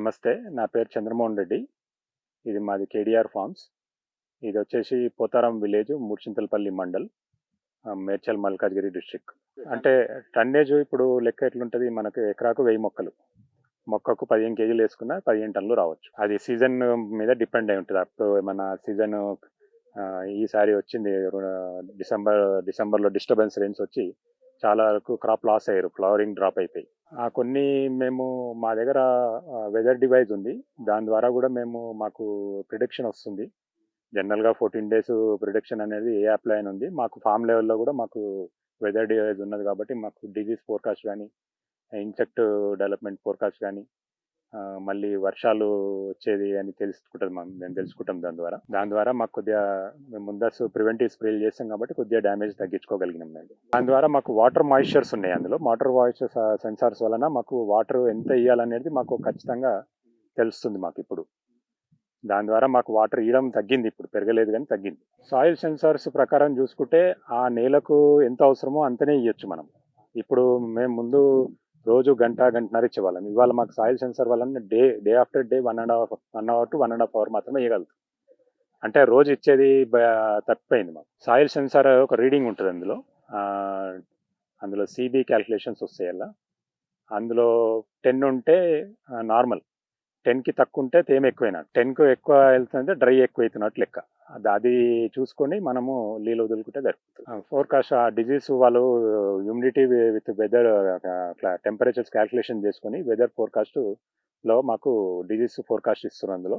నమస్తే నా పేరు చంద్రమోహన్ రెడ్డి. ఇది మాది కేడిఆర్ ఫార్మ్స్. ఇది వచ్చేసి పోతారం విలేజ్ మూర్చింతలపల్లి మండల్ మేడ్చల్ మల్కాజ్గిరి డిస్ట్రిక్ట్. అంటే టన్నేజ్ ఇప్పుడు లెక్క ఎట్లుంటుంది? మనకు ఎకరాకు వెయ్యి మొక్కలు. మొక్కకు పదిహేను కేజీలు వేసుకున్న పదిహేను టన్నులు రావచ్చు. అది సీజన్ మీద డిపెండ్ అయి ఉంటుంది. అప్పుడు ఏమైనా సీజన్ ఈసారి వచ్చింది డిసెంబర్ డిసెంబర్లో డిస్టర్బెన్స్ రేంజ్ వచ్చి చాలా వరకు క్రాప్ లాస్ అయ్యారు ఫ్లవరింగ్ డ్రాప్ అయిపోయి. ఆ కొన్ని మేము మా దగ్గర వెదర్ డివైస్ ఉంది. దాని ద్వారా కూడా మేము మాకు ప్రిడిక్షన్ వస్తుంది. జనరల్గా ఫోర్టీన్ డేస్ ప్రిడిక్షన్ అనేది ఏ యాప్లో అయినా ఉంది. మాకు ఫామ్ లెవెల్లో కూడా మాకు వెదర్ డివైస్ ఉన్నది కాబట్టి మాకు డిజీజ్ ఫోర్కాస్ట్ కానీ ఇన్సెక్ట్ డెవలప్మెంట్ ఫోర్కాస్ట్ కానీ మళ్ళీ వర్షాలు వచ్చేది అని తెలుసుకుంటాం మేము తెలుసుకుంటాం దాని ద్వారా. దాని ద్వారా మాకు కొద్దిగా మేము ముందస్తు ప్రివెంటివ్ స్ప్రేలు చేస్తాం కాబట్టి కొద్దిగా డ్యామేజ్ తగ్గించుకోగలిగినాం మేము. దాని ద్వారా మాకు వాటర్ మాయిశ్చర్స్ ఉన్నాయి అందులో. వాటర్ మాయిశ్చర్ సెన్సార్స్ వలన మాకు వాటర్ ఎంత ఇవ్వాలనేది మాకు ఖచ్చితంగా తెలుస్తుంది మాకు ఇప్పుడు. దాని ద్వారా మాకు వాటర్ ఇవ్వడం తగ్గింది ఇప్పుడు. పెరగలేదు కానీ తగ్గింది. సాయిల్ సెన్సార్స్ ప్రకారం చూసుకుంటే ఆ నేలకు ఎంత అవసరమో అంతనే ఇవ్వచ్చు మనం. ఇప్పుడు మేము ముందు రోజు గంట గంటన్నర ఇచ్చేవాళ్ళం. ఇవాళ మాకు సాయిల్ సెన్సార్ వల్ల day day after day one and half one hour to one and half hour మాత్రమే ఇవ్వగలుగుతాం అంటే రోజు ఇచ్చేది తప్పిపోయింది మాకు. సాయిల్ సెన్సార్ ఒక రీడింగ్ ఉంటుంది అందులో. అందులో సీబీ క్యాల్కులేషన్స్ వస్తాయి అలా. అందులో టెన్ ఉంటే నార్మల్ టెన్కి తక్కువ ఉంటే తేమ ఎక్కువైనా. టెన్కు ఎక్కువ వెళ్తుంటే డ్రై ఎక్కువ అవుతున్నట్టు లెక్క. అది చూసుకొని మనము నీళ్ళు వదులుకుంటే జరుగుతుంది ఫోర్కాస్ట్ ఆ డిజీజ్ వాళ్ళు humidity with weather temperatures calculation చేసుకొని వెదర్ ఫోర్కాస్ట్లో మాకు డిజీజ్ ఫోర్కాస్ట్ ఇస్తున్నారు అందులో.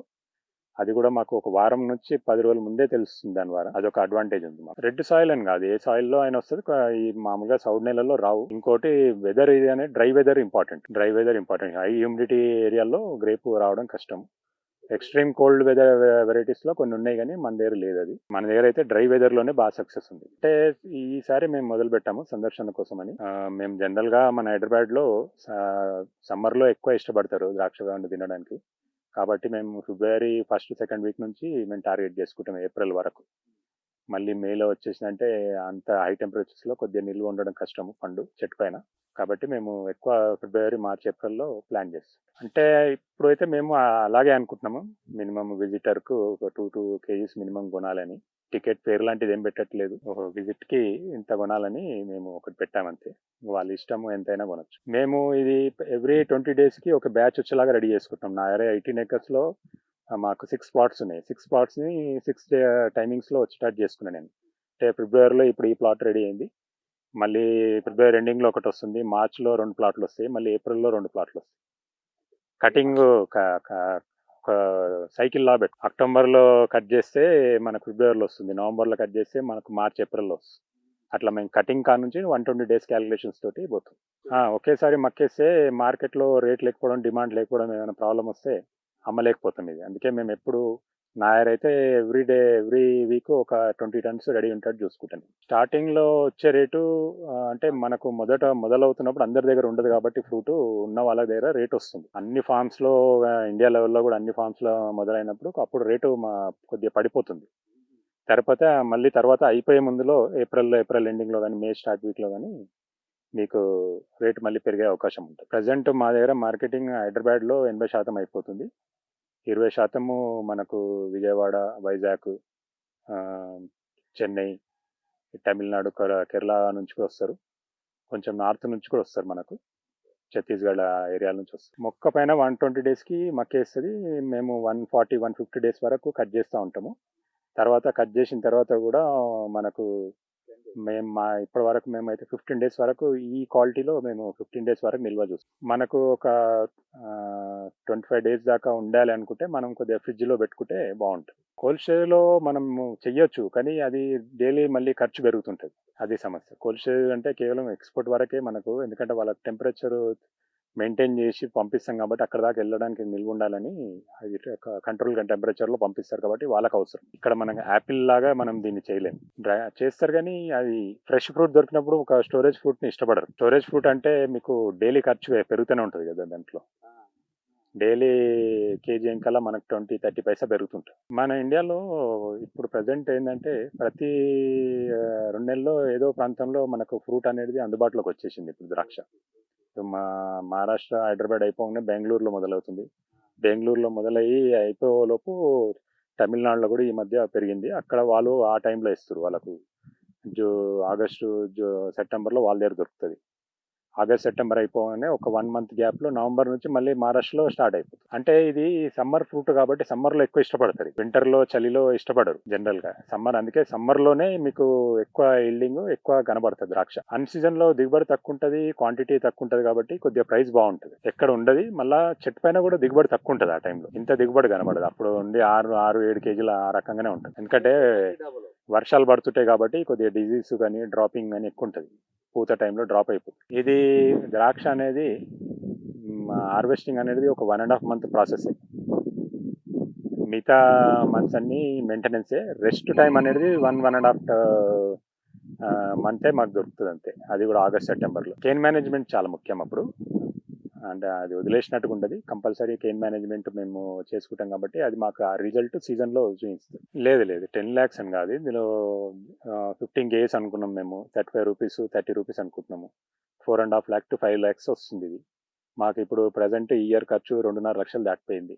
అది కూడా మాకు ఒక వారం నుంచి పది రోజుల ముందే తెలుస్తుంది దాని ద్వారా. అదొక అడ్వాంటేజ్ ఉంది మాకు. రెడ్ సాయిల్ అని కాదు ఏ సాయిల్లో అయినా వస్తుంది ఈ మామూలుగా సౌడ్ నెలల్లో రావు. ఇంకోటి వెదర్ ఇది అనేది dry weather important dry weather important high humidity ఏరియాలో గ్రేప్ రావడం కష్టం. ఎక్స్ట్రీమ్ కోల్డ్ వెదర్ వెరైటీస్లో కొన్ని ఉన్నాయి కానీ మన దగ్గర లేదు అది. మన దగ్గర అయితే డ్రై వెదర్లోనే బాగా సక్సెస్ ఉంది. అంటే ఈసారి మేము మొదలు పెట్టాము సందర్శన కోసమని. అని మేము జనరల్గా మన హైదరాబాద్లో సమ్మర్లో ఎక్కువ ఇష్టపడతారు ద్రాక్ష పండు తినడానికి. కాబట్టి మేము ఫిబ్రవరి ఫస్ట్ సెకండ్ వీక్ నుంచి మేము టార్గెట్ చేసుకుంటాం ఏప్రిల్ వరకు. మళ్ళీ మేలో వచ్చేసిందంటే అంత హై టెంపరేచర్స్లో కొద్దిగా నిల్వ ఉండడం కష్టము పండు చెట్టు పైన. కాబట్టి మేము ఎక్కువ ఫిబ్రవరి మార్చ్ ఏప్రిల్లో ప్లాన్ చేస్తాం. అంటే ఇప్పుడైతే మేము అలాగే అనుకుంటున్నాము. మినిమం విజిటర్కు ఒక టూ టూ కేజీస్ మినిమం కొనాలని. టికెట్ పేరు లాంటిది ఏం పెట్టట్లేదు. ఒక విజిట్కి ఇంత కొనాలని మేము ఒకటి పెట్టామంతే వాళ్ళ ఇష్టము ఎంతైనా కొనొచ్చు. మేము ఇది ఎవ్రీ ట్వంటీ డేస్కి ఒక బ్యాచ్ వచ్చేలాగా రెడీ చేసుకుంటాం నా అరే ఎయిటీన్ ఎకర్స్ మాకు సిక్స్ స్పాట్స్ ఉన్నాయి. సిక్స్ స్పాట్స్ని సిక్స్ టైమింగ్స్లో వచ్చి స్టార్ట్ చేసుకున్నాను నేను. అంటే ఫిబ్రవరిలో ఇప్పుడు ఈ ప్లాట్ రెడీ అయింది. మళ్ళీ ఫిబ్రవరి ఎండింగ్లో ఒకటి వస్తుంది. మార్చ్లో రెండు ప్లాట్లు వస్తాయి. మళ్ళీ ఏప్రిల్లో రెండు ప్లాట్లు వస్తాయి. కటింగ్ ఒక సైకిల్ లా పెట్టు అక్టోబర్లో కట్ చేస్తే మనకు ఫిబ్రవరిలో వస్తుంది. నవంబర్లో కట్ చేస్తే మనకు మార్చ్ ఏప్రిల్లో వస్తుంది. అట్లా మేము కటింగ్ కా నుంచి వన్ ట్వంటీ డేస్ క్యాలిక్యులేషన్స్ తోటి పోతుంది ఒకేసారి మక్కేస్తే మార్కెట్లో రేట్ లేకపోవడం డిమాండ్ లేకపోవడం ఏమైనా ప్రాబ్లం వస్తే అమ్మలేకపోతాం ఇది. అందుకే మేము ఎప్పుడు నాయర్ అయితే ఎవ్రీ డే ఎవ్రీ వీక్ ఒక ట్వంటీ టన్స్ రెడీ ఉంటాడు చూసుకుంటాను. స్టార్టింగ్లో వచ్చే రేటు అంటే మనకు మొదట మొదలవుతున్నప్పుడు అందరి దగ్గర ఉండదు కాబట్టి ఫ్రూట్ ఉన్న వాళ్ళ దగ్గర రేట్ వస్తుంది. అన్ని ఫార్మ్స్లో ఇండియా లెవెల్లో కూడా అన్ని ఫార్మ్స్లో మొదలైనప్పుడు అప్పుడు రేటు మా కొద్దిగా పడిపోతుంది. తర్వాత మళ్ళీ తర్వాత అయిపోయే ముందులో ఏప్రిల్ ఏప్రిల్ ఎండింగ్లో కానీ మే స్టార్ట్ వీక్లో కానీ మీకు రేట్ మళ్ళీ పెరిగే అవకాశం ఉంటుంది. ప్రజెంట్ మా దగ్గర మార్కెటింగ్ హైదరాబాద్లో ఎనభై శాతం అయిపోతుంది. ఇరవై శాతము మనకు విజయవాడ వైజాగ్ చెన్నై తమిళనాడు కేరళ నుంచి కూడా వస్తారు. కొంచెం నార్త్ నుంచి కూడా వస్తారు మనకు. ఛత్తీస్గఢ్ ఏరియాల నుంచి వస్తారు. మొక్క పైన వన్ ట్వంటీ డేస్కి మక్కేస్తుంది మేము one forty one fifty days వరకు కట్ చేస్తూ ఉంటాము. తర్వాత కట్ చేసిన తర్వాత కూడా మనకు మేము మా ఇప్పటి వరకు మేమైతే ఫిఫ్టీన్ డేస్ వరకు ఈ క్వాలిటీలో మేము ఫిఫ్టీన్ డేస్ వరకు నిల్వ చూస్తాం. మనకు ఒక ట్వంటీ ఫైవ్ డేస్ దాకా ఉండాలి అనుకుంటే మనం కొద్దిగా ఫ్రిడ్జ్లో పెట్టుకుంటే బాగుంటుంది. కోల్డ్ స్టోరేజ్లో మనం చెయ్యొచ్చు కానీ అది డైలీ మళ్ళీ ఖర్చు పెరుగుతుంటుంది. అది సమస్య. కోల్డ్ స్టోరేజ్ అంటే కేవలం ఎక్స్పోర్ట్ వరకే మనకు ఎందుకంటే వాళ్ళ టెంపరేచర్ మెయింటైన్ చేసి పంపిస్తాం కాబట్టి అక్కడ దాకా వెళ్ళడానికి నిల్వ ఉండాలని అది కంట్రోల్ టెంపరేచర్లో పంపిస్తారు కాబట్టి వాళ్ళకి అవసరం. ఇక్కడ మనం యాపిల్ లాగా మనం దీన్ని చేయలేము డ్రై చేస్తారు కానీ అది ఫ్రెష్ ఫ్రూట్ దొరికినప్పుడు ఒక స్టోరేజ్ ఫ్రూట్ని ఇష్టపడరు. స్టోరేజ్ ఫ్రూట్ అంటే మీకు డైలీ ఖర్చు పెరుగుతూనే ఉంటుంది కదా దాంట్లో. డైలీ కేజీ ఇంకల్లా మనకు ట్వంటీ థర్టీ పైసా పెరుగుతుంటుంది మన ఇండియాలో ఇప్పుడు ప్రజెంట్ ఏంటంటే ప్రతి రెండు నెలల్లో ఏదో ప్రాంతంలో మనకు ఫ్రూట్ అనేది అందుబాటులోకి వచ్చేసింది ఇప్పుడు ద్రాక్ష. ఇప్పుడు మా మహారాష్ట్ర హైదరాబాద్ అయిపోగానే బెంగళూరులో మొదలవుతుంది. బెంగళూరులో మొదలయ్యి అయిపోలోపు తమిళనాడులో కూడా ఈ మధ్య పెరిగింది. అక్కడ వాళ్ళు ఆ టైంలో ఇస్తారు వాళ్ళకు జో ఆగస్టు జో సెప్టెంబర్లో వాళ్ళ దగ్గర దొరుకుతుంది. ఆగస్ట్ సెప్టెంబర్ అయిపోగానే ఒక వన్ మంత్ గ్యాప్లో నవంబర్ నుంచి మళ్ళీ మహారాష్ట్రలో స్టార్ట్ అయిపోతుంది. అంటే ఇది సమ్మర్ ఫ్రూట్ కాబట్టి సమ్మర్లో ఎక్కువ ఇష్టపడతారు వింటర్లో చలిలో ఇష్టపడరు జనరల్గా సమ్మర్ అందుకే సమ్మర్లోనే మీకు ఎక్కువ ఇల్డింగ్ ఎక్కువ కనబడుతుంది ద్రాక్ష. అన్ సీజన్లో దిగుబడి తక్కువ ఉంటుంది క్వాంటిటీ తక్కువ ఉంటుంది కాబట్టి కొద్దిగా ప్రైస్ బాగుంటుంది. ఎక్కడ ఉండదు మళ్ళా చెట్టు పైన కూడా దిగుబడి తక్కువ ఉంటుంది ఆ టైంలో ఇంత దిగుబడి కనబడదు. అప్పుడు ఉండి ఆరు ఆరు ఏడు కేజీలు ఆ రకంగానే ఉంటుంది. ఎందుకంటే వర్షాలు పడుతుంటాయి కాబట్టి కొద్దిగా డిజీజ్ కానీ డ్రాపింగ్ కానీ ఎక్కువ ఉంటుంది. పూత టైంలో డ్రాప్ అయిపోతుంది. ఇది ద్రాక్ష అనేది హార్వెస్టింగ్ అనేది ఒక one and half month process మిగతా మంత్స్ అన్ని మెయింటెనెన్సే రెస్ట్ టైం అనేది వన్ వన్ అండ్ హాఫ్ మంతే మాకు దొరుకుతుంది అంతే. అది కూడా ఆగస్ట్ సెప్టెంబర్లో కేన్ మేనేజ్మెంట్ చాలా ముఖ్యం అప్పుడు. అంటే అది వదిలేసినట్టుగా ఉండదు కంపల్సరీ కేన్ మేనేజ్మెంట్ మేము చేసుకుంటాం కాబట్టి అది మాకు ఆ రిజల్ట్ సీజన్లో చూపిస్తుంది. లేదు లేదు. టెన్ ల్యాక్స్ అని కాదు. ఇందులో ఫిఫ్టీన్ కేస్ అనుకున్నాం మేము. Thirty five rupees thirty rupees అనుకుంటున్నాము. Four and half lakh to five lakhs వస్తుంది ఇది. మాకు ఇప్పుడు ప్రజెంట్ ఇయర్ ఖర్చు రెండున్నర లక్షలు దాటిపోయింది.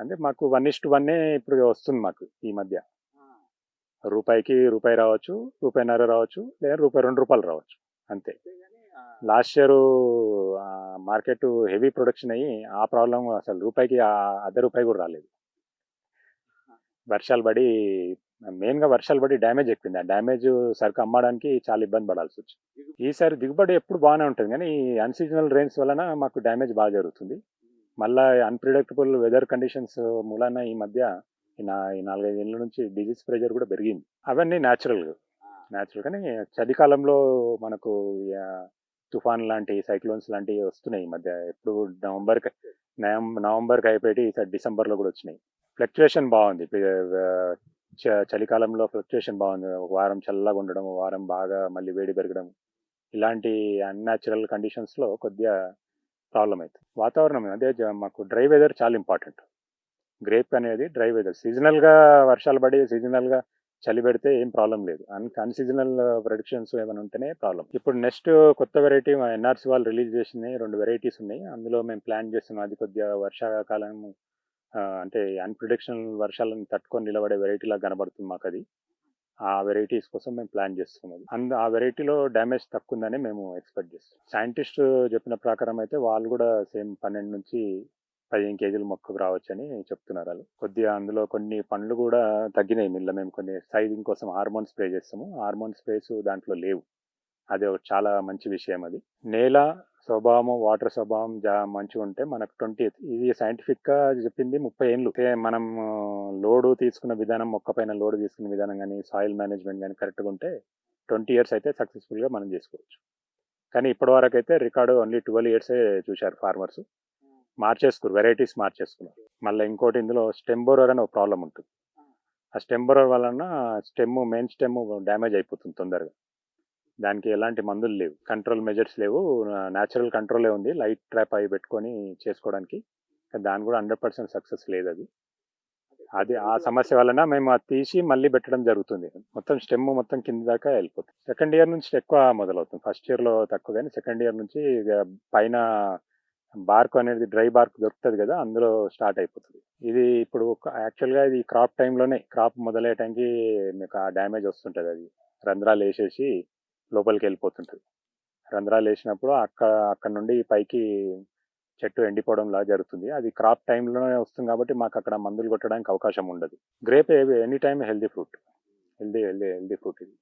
అంటే మాకు వన్ ఇస్ట్ వన్నే ఇప్పుడు వస్తుంది మాకు ఈ మధ్య. రూపాయికి రూపాయి రావచ్చు రూపాయిన్నర రావచ్చు లేదా రూపాయి రెండు రూపాయలు రావచ్చు. అంతే. Last year market heavy production అయ్యి ఆ ప్రాబ్లం అసలు రూపాయికి అర్ధ రూపాయి కూడా రాలేదు. వర్షాలు పడి మెయిన్గా వర్షాలు పడి డ్యామేజ్ ఎక్కువైంది. ఆ డ్యామేజ్ సరుకు అమ్మడానికి చాలా ఇబ్బంది పడాల్సి వచ్చింది ఈసారి దిగుబడి ఎప్పుడు బాగానే ఉంటుంది కానీ ఈ అన్సీజనల్ రెయిన్స్ వలన మాకు డ్యామేజ్ బాగా జరుగుతుంది. మళ్ళీ అన్ప్రిడిక్టబుల్ వెదర్ కండిషన్స్ మూలాన ఈ మధ్య ఈ నా ఈ నాలుగైదు ఏళ్ళ నుంచి డిజీజ్ ప్రెషర్ కూడా పెరిగింది. అవన్నీ న్యాచురల్ న్యాచురల్ కానీ చలికాలంలో మనకు తుఫాన్ లాంటి సైక్లోన్స్ లాంటివి వస్తున్నాయి ఈ మధ్య. ఎప్పుడు నవంబర్ నవంబర్కి అయిపోయి ఈసారి డిసెంబర్లో కూడా వచ్చినాయి. ఫ్లక్చుయేషన్ బాగుంది. చ- చలికాలంలో ఫ్లక్చుయేషన్ బాగుంది. ఒక వారం చల్లగా ఉండడం వారం బాగా మళ్ళీ వేడి పెరగడం ఇలాంటి అన్యాచురల్ కండిషన్స్లో కొద్దిగా ప్రాబ్లం అవుతుంది వాతావరణం అదే మాకు డ్రై వెదర్ చాలా ఇంపార్టెంట్. గ్రేప్ అనేది డ్రై వెదర్. సీజనల్గా వర్షాలు పడి సీజనల్గా చలి పెడితే ఏం ప్రాబ్లం లేదు. అన్ అన్సీజనల్ ప్రొడక్షన్స్ ఏమైనా ఉంటేనే ప్రాబ్లం. ఇప్పుడు నెక్స్ట్ కొత్త వెరైటీ ఎన్ఆర్సీ వాళ్ళు రిలీజ్ చేసింది రెండు వెరైటీస్ ఉన్నాయి. అందులో మేము ప్లాన్ చేస్తున్నాం అది కొద్దిగా వర్షాకాలం అంటే అన్ప్రిడిక్షన్ వర్షాలను తట్టుకొని నిలబడే వెరైటీలా కనబడుతుంది మాకు అది ఆ వెరైటీస్ కోసం మేము ప్లాన్ చేస్తున్నాం అండ్ ఆ వెరైటీలో డ్యామేజ్ తక్కువ ఉందని మేము ఎక్స్పెక్ట్ చేస్తాం సైంటిస్ట్ చెప్పిన ప్రకారం అయితే వాళ్ళు కూడా సేమ్ పన్నెండు నుంచి పదిహేను కేజీల మొక్కకు రావచ్చని చెప్తున్నారు వాళ్ళు. కొద్దిగా అందులో కొన్ని పండ్లు కూడా తగ్గినాయి మిల్ల మేము కొన్ని సైజింగ్ కోసం హార్మోన్ స్ప్రే చేస్తాము. హార్మోన్ స్ప్రేస్ దాంట్లో లేవు. అది ఒక చాలా మంచి విషయం అది. నేల స్వభావం వాటర్ స్వభావం జా మంచిగా ఉంటే మనకు ట్వంటీ ఇది సైంటిఫిక్గా చెప్పింది ముప్పై ఏళ్ళు. మనం లోడు తీసుకున్న విధానం మొక్క పైన లోడు తీసుకున్న విధానం కానీ సాయిల్ మేనేజ్మెంట్ కానీ కరెక్ట్గా ఉంటే ట్వంటీ ఇయర్స్ అయితే సక్సెస్ఫుల్గా మనం చేసుకోవచ్చు. కానీ ఇప్పటి వరకు అయితే రికార్డు ఓన్లీ ట్వెల్వ్ ఇయర్సే చూశారు ఫార్మర్స్. మార్చేసుకున్నారు వెరైటీస్ మార్చేసుకున్నారు. మళ్ళీ ఇంకోటి ఇందులో స్టెంబోరర్ అని ఒక ప్రాబ్లం ఉంటుంది. ఆ స్టెంబోరర్ వలన స్టెమ్ మెయిన్ స్టెమ్ డ్యామేజ్ అయిపోతుంది తొందరగా. దానికి ఎలాంటి మందులు లేవు. కంట్రోల్ మెజర్స్ లేవు. న్యాచురల్ కంట్రోలే ఉంది. లైట్ ట్రాప్ అవి పెట్టుకొని చేసుకోవడానికి. దాని కూడా హండ్రెడ్ పర్సెంట్ సక్సెస్ లేదు అది. అది ఆ సమస్య వలన మేము అది తీసి మళ్ళీ పెట్టడం జరుగుతుంది. మొత్తం స్టెమ్ మొత్తం కింద దాకా వెళ్ళిపోతుంది. సెకండ్ ఇయర్ నుంచి ఎక్కువ మొదలవుతుంది. ఫస్ట్ ఇయర్లో తక్కువ కానీ సెకండ్ ఇయర్ నుంచి పైన బార్క్ అనేది డ్రై బార్క్ దొరుకుతుంది కదా అందులో స్టార్ట్ అయిపోతుంది. ఇది ఇప్పుడు యాక్చువల్గా ఇది క్రాప్ టైంలోనే క్రాప్ మొదలయ్యే టైంకి మీకు ఆ డ్యామేజ్ వస్తుంటుంది అది. రంధ్రాలు వేసేసి లోపలికి వెళ్ళిపోతుంటుంది. రంధ్రాలు వేసినప్పుడు అక్కడ అక్కడ నుండి పైకి చెట్టు ఎండిపోవడంలా జరుగుతుంది. అది క్రాప్ టైంలోనే వస్తుంది కాబట్టి మాకు అక్కడ మందులు కొట్టడానికి అవకాశం ఉండదు. Grape any time healthy fruit. Healthy healthy healthy fruit ఇది.